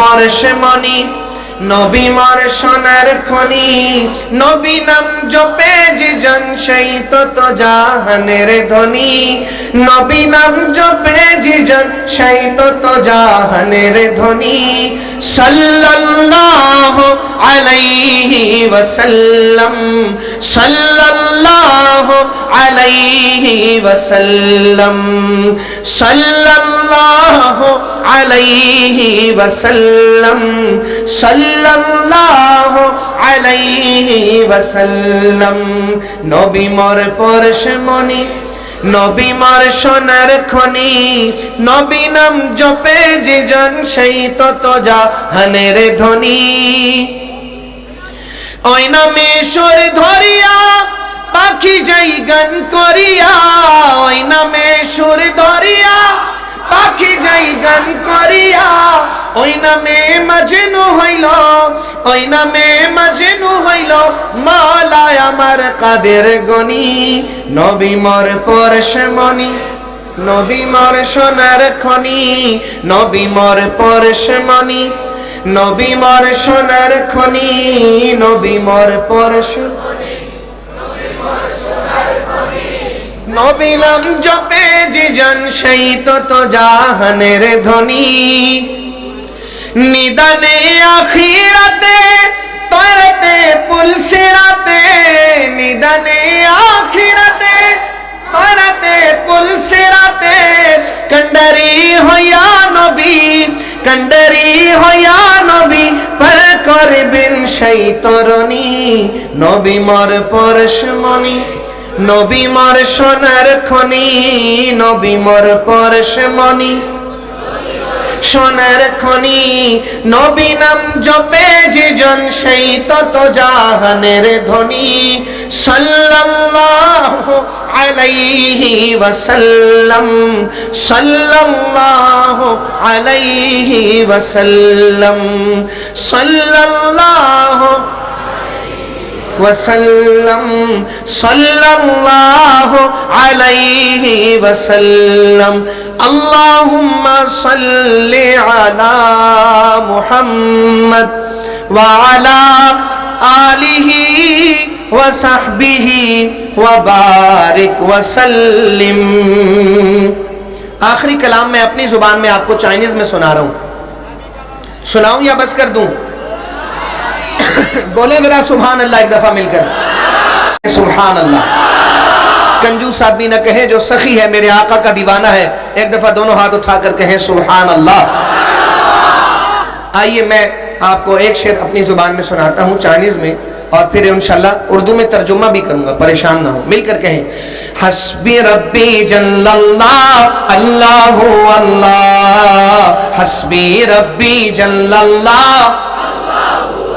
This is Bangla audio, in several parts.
পরশে মনি, নবী মর সোনার খনি। নবী নাম জপে যে জন, সেই তো তো জাহানের ধ্বনি নবী নাম জপে যে জন, সেই তো তো জাহানের ধ্বনি সাল্লাল্লাহু আলাইহি ওয়াসাল্লাম, সাল্লাল্লাহু আলাইহি ওয়াসাল্লাম, সাল্লাল্লাহু আলাইহি ওয়াসাল্লাম, সাল্লাল্লাহু আলাইহি ওয়াসাল্লাম। নবী মোর পরশ মনি নবী মার সোনার খনি, নবী নাম জপে যে জন সেই তত জাহানের ধ্বনি ওই নামে সুর ধরিয়া, পাখি যাই গান করিয়া, ওই নামে যাই গান করিয়া। ওই নামে মাজনু হইল, ওই নামে হইল। মালায় আমার কাদের গনি, নবী মর নবী মর সোনার খনি, নবী মর পরশ মনি। নবী মর সোনার খনি, নবী মর নবী নাম জপে যে জন সেই তত জাহানের ধ্বনি। নিদানে আখিরাতে তরতে পুলসিরাতে। নিদানে আখিরাতে তরতে পুলসিরাতে। কন্ডরি হইয়া নবী কন্ডরি হইয়া নবী, পর করবেন সেই তরণী। নবী মর পরশমণি নবী মর সোনার খনি, নবী মর পরশমণি সোনার খনি, নবী নাম জপে যে জন, সেই তত জাহানের ধ্বনি সাল্লাল্লাহু আলাইহি ওয়াসাল্লাম, সাল্লাল্লাহু আলাইহি ওয়াসাল্লাম, সাল্লাল্লাহু وسلم صلی اللہ علیہ وسلم. اللہم صلی علی محمد وعلا آلہ وصحبہ وبارک وسلم. آخری کلام میں اپنی زبان میں آپ کو چائنیز میں سنا رہا ہوں۔ سناؤں یا بس کر دوں؟ بولیں میرا سبحان اللہ، ایک دفعہ مل کر۔ سبحان اللہ۔ کنجوس آدمی نہ کہیں جو سخی ہے، میرے آقا کا دیوانہ ہے۔ ایک دفعہ دونوں ہاتھ اٹھا کر کہیں سبحان اللہ۔ آئیے میں آپ کو ایک شعر اپنی زبان میں سناتا ہوں چائنیز میں، اور پھر انشاءاللہ اردو میں ترجمہ بھی کروں گا، پریشان نہ ہو مل کر کہیں، حسبی ربی جل اللہ اللہ اللہ۔ حسبی ربی جل اللہ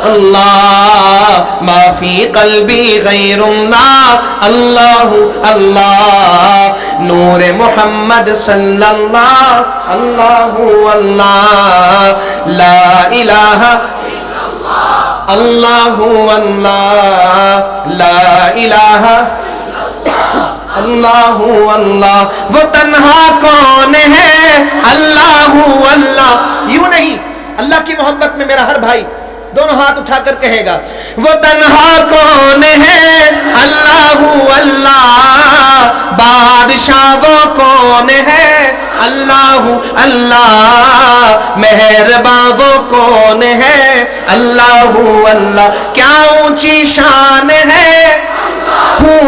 আল্লাহ মাফি কলবি গাইরুল্লাহ আল্লাহ আল্লাহ, নূরে মোহাম্মদ সাল্লাল্লাহ। আল্লাহু আল্লাহ, লা ইলাহা আল্লাহু আল্লাহ, লা ইলাহা اللہ اللہ وہ تنہا کون ہے اللہ اللہ یوں نہیں اللہ کی محبت میں میرا ہر بھائی دونوں ہاتھ اٹھا کر کہے گا، وہ تنہا کون ہے؟ اللہ اللہ بادشاہ وہ کون ہے؟ اللہ اللہ مہربا وہ کون ہے؟ اللہ اللہ، کیا اونچی شان ہے؟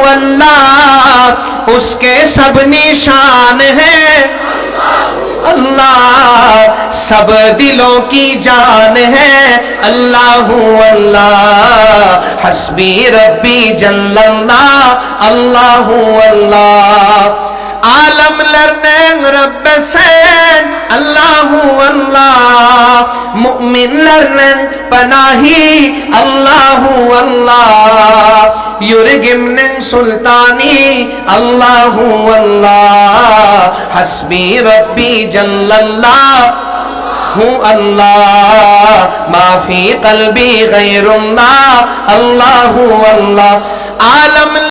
اللہ، اس کے سب نشان ہے۔ اللہ اللہ، سب دلوں کی جان ہے۔ اللہ اللہ، حسبی ربی جل اللہ۔ اللہ اللہ۔ عالم لرنین رب سین۔ اللہ اللہ۔ مؤمن لرنین پناہی۔ اللہ اللہ۔ یرگمن سلطانی۔ اللہ اللہ۔ হাসবি রব্বি জাল্লাল্লাহ ہوں اللہ معافی قلبی غیر اللہ اللہ ہوں اللہ عالم